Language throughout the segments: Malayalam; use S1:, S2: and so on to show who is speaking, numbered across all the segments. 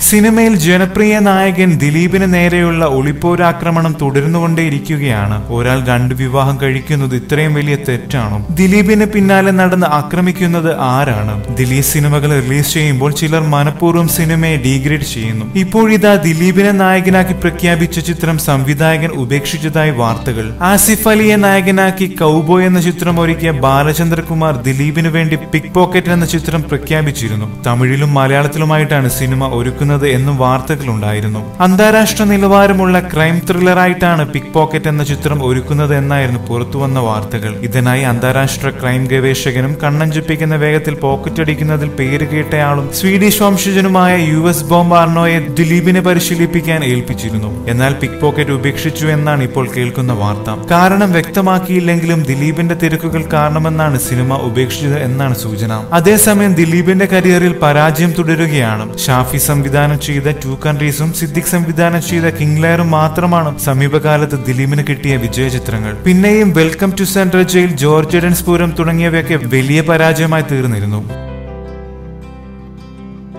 S1: സിനിമയിൽ ജനപ്രിയ നായകൻ ദിലീപിന് നേരെയുള്ള ഒളിപ്പോരാക്രമണം തുടരുന്നുകൊണ്ടേയിരിക്കുകയാണ്. ഒരാൾ രണ്ട് വിവാഹം കഴിക്കുന്നത് ഇത്രയും വലിയ തെറ്റാണോ? ദിലീപിന് പിന്നാലെ നടന്ന് ആക്രമിക്കുന്നത് ആരാണ്? ദിലീപ് സിനിമകൾ റിലീസ് ചെയ്യുമ്പോൾ ചിലർ മനഃപൂർവം സിനിമയെ ഡീഗ്രേഡ് ചെയ്യുന്നു. ഇപ്പോഴിതാ ദിലീപിനെ നായകനാക്കി പ്രഖ്യാപിച്ച ചിത്രം സംവിധായകൻ ഉപേക്ഷിച്ചതായി വാർത്തകൾ. ആസിഫ് അലിയെ നായകനാക്കി കൗബോയ് എന്ന ചിത്രം ഒരുക്കിയ ബാലചന്ദ്രകുമാർ ദിലീപിന് വേണ്ടി പിക് പോക്കറ്റ് എന്ന ചിത്രം പ്രഖ്യാപിച്ചിരുന്നു. തമിഴിലും മലയാളത്തിലുമായിട്ടാണ് സിനിമ ഒരുക്കുന്നത്. എന്നും വാർത്തകളുണ്ടായിരുന്നു. അന്താരാഷ്ട്ര നിലവാരമുള്ള ക്രൈം ത്രില്ലറായിട്ടാണ് പിക് പോക്കറ്റ് എന്ന ചിത്രം ഒരുക്കുന്നത് എന്നായിരുന്നു പുറത്തുവന്ന വാർത്തകൾ. ഇതിനായി അന്താരാഷ്ട്ര ക്രൈം ഗവേഷകനും കണ്ണഞ്ചിപ്പിക്കുന്ന വേഗത്തിൽ പോക്കറ്റ് അടിക്കുന്നതിൽ പേര് കേട്ടയാളും സ്വീഡിഷ് വംശജനുമായ യു എസ് ബോംബ് ആർണോയെ ദിലീപിനെ പരിശീലിപ്പിക്കാൻ ഏൽപ്പിച്ചിരുന്നു. എന്നാൽ പിക് പോക്കറ്റ് ഉപേക്ഷിച്ചു എന്നാണ് ഇപ്പോൾ കേൾക്കുന്ന വാർത്ത. കാരണം വ്യക്തമാക്കിയില്ലെങ്കിലും ദിലീപിന്റെ തിരക്കുകൾ കാരണമെന്നാണ് സിനിമ ഉപേക്ഷിച്ചത് എന്നാണ് സൂചന. അതേസമയം ദിലീപിന്റെ കരിയറിൽ പരാജയം തുടരുകയാണ്. ഷാഫി സംവിധാനം ചെയ്ത ടു കൺട്രീസും സിദ്ദിഖ് സംവിധാനം ചെയ്ത കിങ്ലെയറും മാത്രമാണ് സമീപകാലത്ത് ദിലീപിന് കിട്ടിയ വിജയ ചിത്രങ്ങൾ പിന്നെയും welcome to central jail George എഡൻസ് Pooram തുടങ്ങിയവയൊക്കെ വലിയ പരാജയമായി തീർന്നിരുന്നു.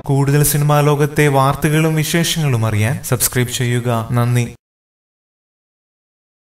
S1: കൂടുതൽ സിനിമാ ലോകത്തെ വാർത്തകളും വിശേഷങ്ങളും അറിയാൻ സബ്സ്ക്രൈബ് ചെയ്യുക. നന്ദി.